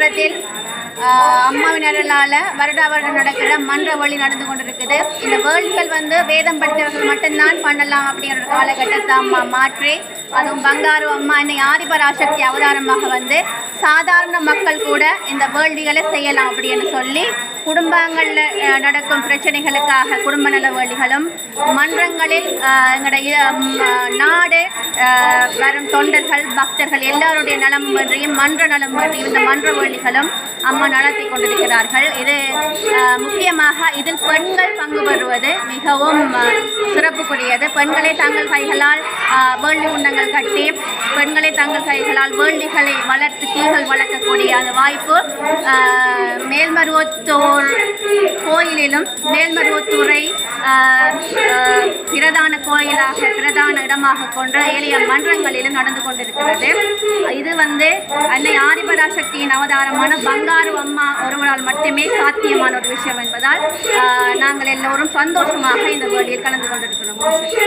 குற்றத்தில் அம்மாவின் வருட வருடா வருடம் நடக்கிற மன்ற வழி நடந்து கொண்டிருக்குது இந்த வேர்ல்டுகள் வந்து வேதம் படித்தவர்கள் மட்டும்தான் பண்ணலாம் அப்படிங்கிற காலகட்டத்தை அம்மா மாற்றி அதுவும் பங்காரு அம்மா என்னை ஆதிபராசக்தி அவதாரமாக வந்து சாதாரண மக்கள் கூட இந்த வேள்விகளை செய்யலாம் அப்படின்னு சொல்லி குடும்பங்களில் நடக்கும் பிரச்சனைகளுக்காக குடும்ப நல வேள்விகளும் மன்றங்களில் எங்களோட நாடு வரும் தொண்டர்கள் பக்தர்கள் எல்லாருடைய நலம் பற்றியும் மன்ற நலம் பற்றியும் இந்த வழிகளும் அம்மா நடத்தி கொண்டிருக்கிறார்கள் இது முக்கியமாக இதில் பெண்கள் பங்கு பெறுவது மிகவும் சிறப்புக்குரியது பெண்களை தங்கள் கைகளால் வேண்டி உண்டங்கள் கட்டி பெண்களை தங்கள் கைகளால் வேண்டிகளை வளர்த்து கீழ்கள் வளர்க்கக்கூடிய அந்த வாய்ப்பு மேல்மருவத்தூர் கோயிலிலும் மேல்மருவத்தூரை பிரதான கோயிலாக பிரதான இடமாக கொண்ட ஏழை அவர்களுடைய மன்றங்களிலும் நடந்து கொண்டிருக்கிறது இது வந்து அன்னை ஆதிபரா சக்தியின் அவதாரமான பங்காரு அம்மா ஒருவரால் மட்டுமே சாத்தியமான ஒரு விஷயம் என்பதால் நாங்கள் எல்லோரும் சந்தோஷமாக இந்த வேலையில் கலந்து கொண்டிருக்கிறோம்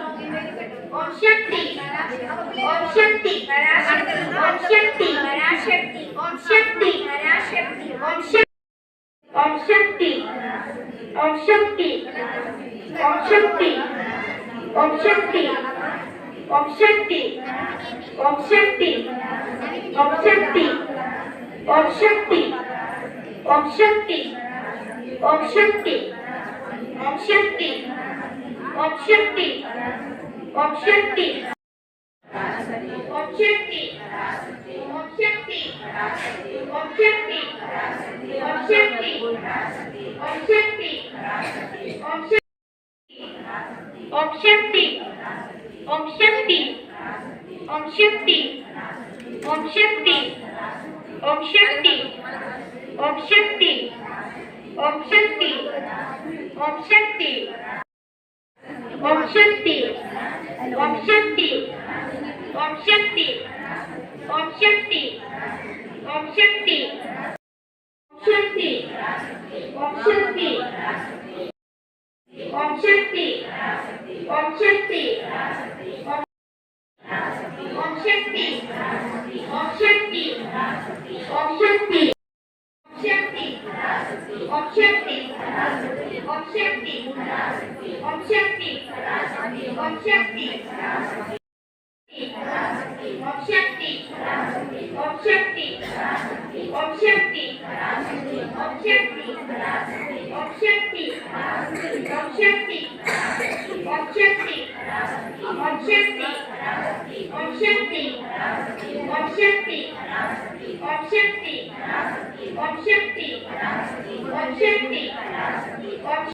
ओम शक्ति ओम शक्ति ओम शक्ति शक्ति ओम शक्ति शक्ति Om Shakti Om Shakti Om Shakti Om Shakti Om Shakti Om Shakti Om Shakti Om Shakti Om Shakti Om Shakti Om Shakti Om Shakti Om Shakti option T option T option T option T option T option T option T option T option T option T option T option T option T option T option टी टी ऑप्शन ऑप्शन तीन ஓம் சக்தி ஓம் சக்தி ஓம் சக்தி ஓம் சக்தி சக்தி ஓம் சக்தி ஓம் சக்தி ஓம் சக்தி ஓம் சக்தி ஓம் சக்தி ஓம் சக்தி ஓம் சக்தி ஓம் சக்தி ஓம் சக்தி शक्ति शक्ति शक्ति शक्ति शक्ति शक्ति शक्ति शक्ति शक्ति शक्ति शक्ति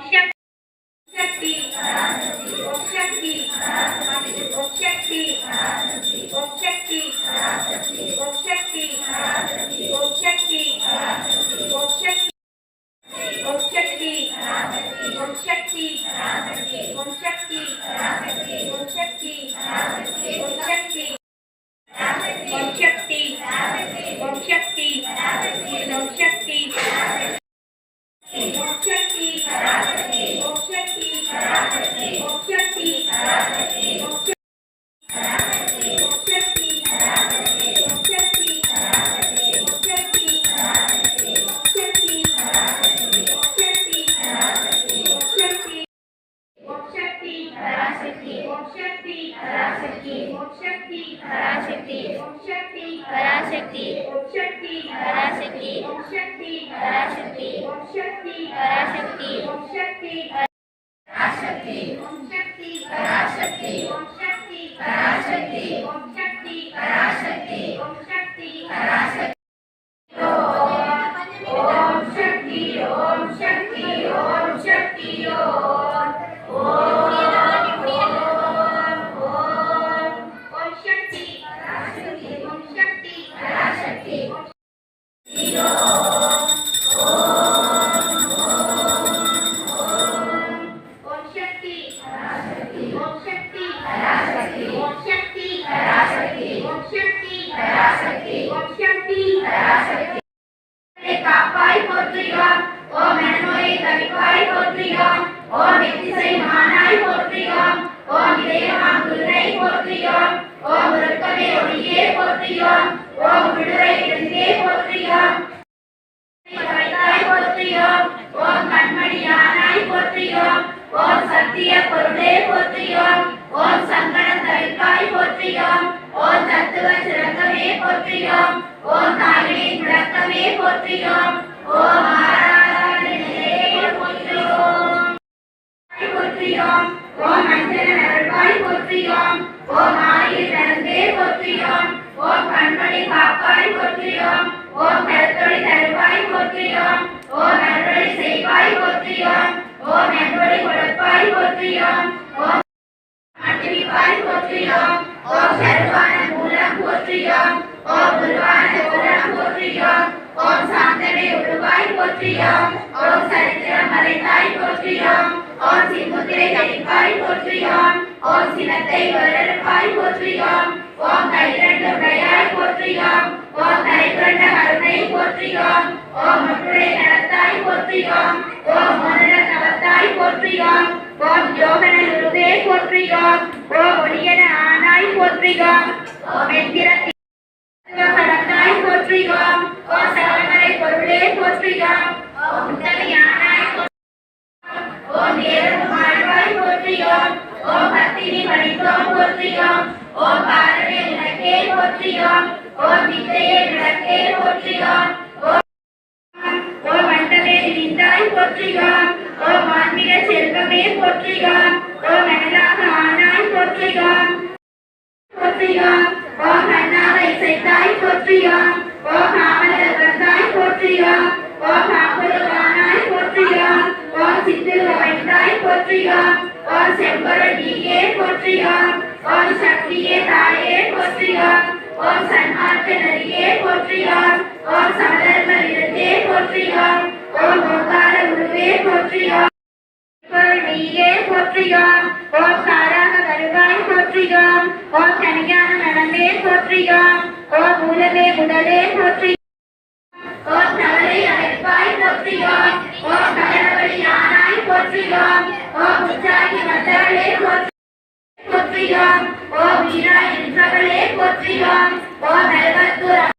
现 शक्ति शक्ति पराशक्ति शक्ति पराशक्ति शक्ति पराशक्ति शक्ति पराशक्ति शक्ति போற்றியோம் ஓம் தாயின் ரத்தமே போற்றியோம் ஓம் போற்றியோம் போற்றியோம் ஓம் அஞ்சன அருள்வாய் போற்றியோம் ஓம் ஆயுள் நலந்தே போற்றியோம் ஓம் கண்மணி காப்பாய் போற்றியோம் ஓம் கருத்தொழி தருவாய் போற்றியோம் ஓம் அருளை செய்வாய் போற்றியோம் ஓம் நன்கொடை கொடுப்பாய் போற்றியோம் ஓம் மட்டிப்பாய் போற்றியோம் ஓம் சர்வான மூலம் போற்றியோம் ஓம் குருவான குரணம் போற்றியோம் ஓம் சாந்தனை உருவாய் போற்றியோம் ஓம் சரித்திரம் மறைந்தாய் போற்றியோம் ஓம் சிமுத்திரை கழிப்பாய் போற்றியோம் ஓம் சினத்தை வருடப்பாய் போற்றியோம் ஓம் கைரண்டு உடையாய் போற்றியோம் ஓம் கைகுண்ட கருணை போற்றியோம் ஓம் முற்றுடை நடத்தாய் போற்றியோம் ஓம் மனர நவத்தாய் போற்றியோம் ஓம் யோகன குருவே போற்றியோம் ஓம் ஒளியன ஆனாய் போற்றியோம் ஓம் எந்திரத்தி போற்றுகிறோம் ஓ சரணரை பொருளே போற்றுகிறோம் ஓ உத்தமையானாய் ஓ நேரும் வாழ்வாய் போற்றுகிறோம் ஓ பத்தினி படித்தோம் போற்றுகிறோம் ஓ பாரதே உனக்கே போற்றுகிறோம் ஓ வித்தையே உனக்கே போற்றுகிறோம் ஓ மண்டலே நின்றாய் போற்றுகிறோம் ஓ மான்மிக செல்வமே போற்றுகிறோம் ஓ மனதாக ஆனாய் போற்றுகிறோம் போற்றுகிறோம் ஓ கண்ணாவை செய்தாய் போற்றுகிறோம் போற்றியோம் ஓ சாரக வருவாய் போற்றியோம் ஓ கனியான நடந்தே போற்றியோம் ஓர் மூலமே முதலே போற்றி ஓர் நவலை அழைப்பாய் போற்றியோம் ஓர் கலரவழி ஆனாய் போற்றியோம் ஓர் உச்சாகி வந்தவளே போற்றியோம் ஓ வீராய் நின்றவளே போற்றியோம் ஓ நல்வத்தூர்